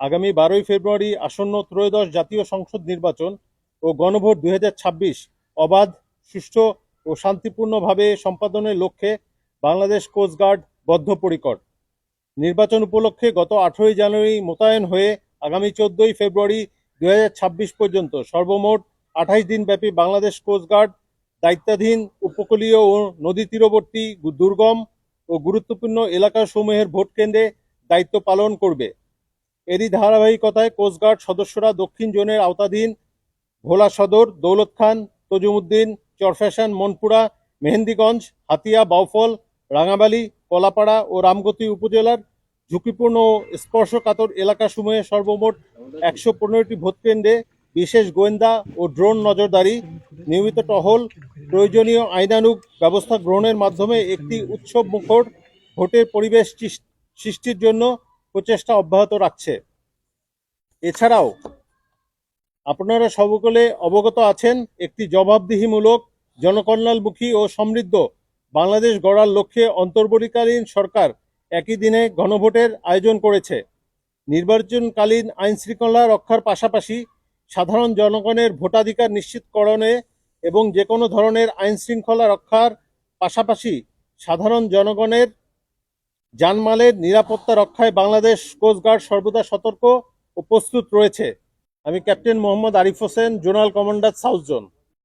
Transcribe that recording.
আগামী বারোই ফেব্রুয়ারি আসন্ন ত্রয়োদশ জাতীয় সংসদ নির্বাচন ও গণভোট দুই হাজার ছাব্বিশ অবাধ, সুষ্ঠু ও শান্তিপূর্ণভাবে সম্পাদনের লক্ষ্যে বাংলাদেশ কোস্টগার্ড বদ্ধপরিকর। নির্বাচন উপলক্ষে গত আঠেরোই জানুয়ারি মোতায়েন হয়ে আগামী চোদ্দই ফেব্রুয়ারি দু হাজার ছাব্বিশ পর্যন্ত সর্বমোট আঠাইশ দিনব্যাপী বাংলাদেশ কোস্টগার্ড দায়িত্বাধীন উপকূলীয় ও নদী তীরবর্তী দুর্গম ও গুরুত্বপূর্ণ এলাকাসমূহের ভোট কেন্দ্রে দায়িত্ব পালন করবে। এরই ধারাবাহিকতায় কোস্টগার্ড সদস্যরা দক্ষিণ জোনের আওতাধীন ভোলা সদর, দৌলত খান, তজুমুদ্দিন, চরফ্যাশন, মনপুরা, মেহেন্দিগঞ্জ, হাতিয়া, বাউফল, রাঙাবালি, কলাপাড়া ও রামগতি উপজেলার ঝুঁকিপূর্ণ ও স্পর্শকাতর এলাকাসমূহে সর্বমোট একশো পনেরোটি ভোটকেন্দ্রে বিশেষ গোয়েন্দা ও ড্রোন নজরদারি, নিয়মিত টহল, প্রয়োজনীয় আইনানুগ ব্যবস্থা গ্রহণের মাধ্যমে একটি উৎসব মুখর ভোটের পরিবেশ সৃষ্টির জন্য প্রচেষ্টা অব্যাহত রাখছে। এছাড়াও, আপনারা সকলে অবগত আছেন, একটি জবাবদিহিমূলক জনকল্যাণমুখী ও সমৃদ্ধ বাংলাদেশ গড়ার লক্ষ্যে অন্তর্বর্তীকালীন সরকার একই দিনে গণভোটের আয়োজন করেছে। নির্বাচনকালীন আইন শৃঙ্খলা রক্ষার পাশাপাশি সাধারণ জনগণের ভোটাধিকার নিশ্চিতকরণে এবং যে কোনো ধরনের আইন শৃঙ্খলা রক্ষার পাশাপাশি সাধারণ জনগণের জানমালের নিরাপত্তা রক্ষায় বাংলাদেশ কোস্টগার্ড সর্বদা সতর্ক ও প্রস্তুত রয়েছে। আমি captain Mohammad Arif Hossain, zonal commander south zone.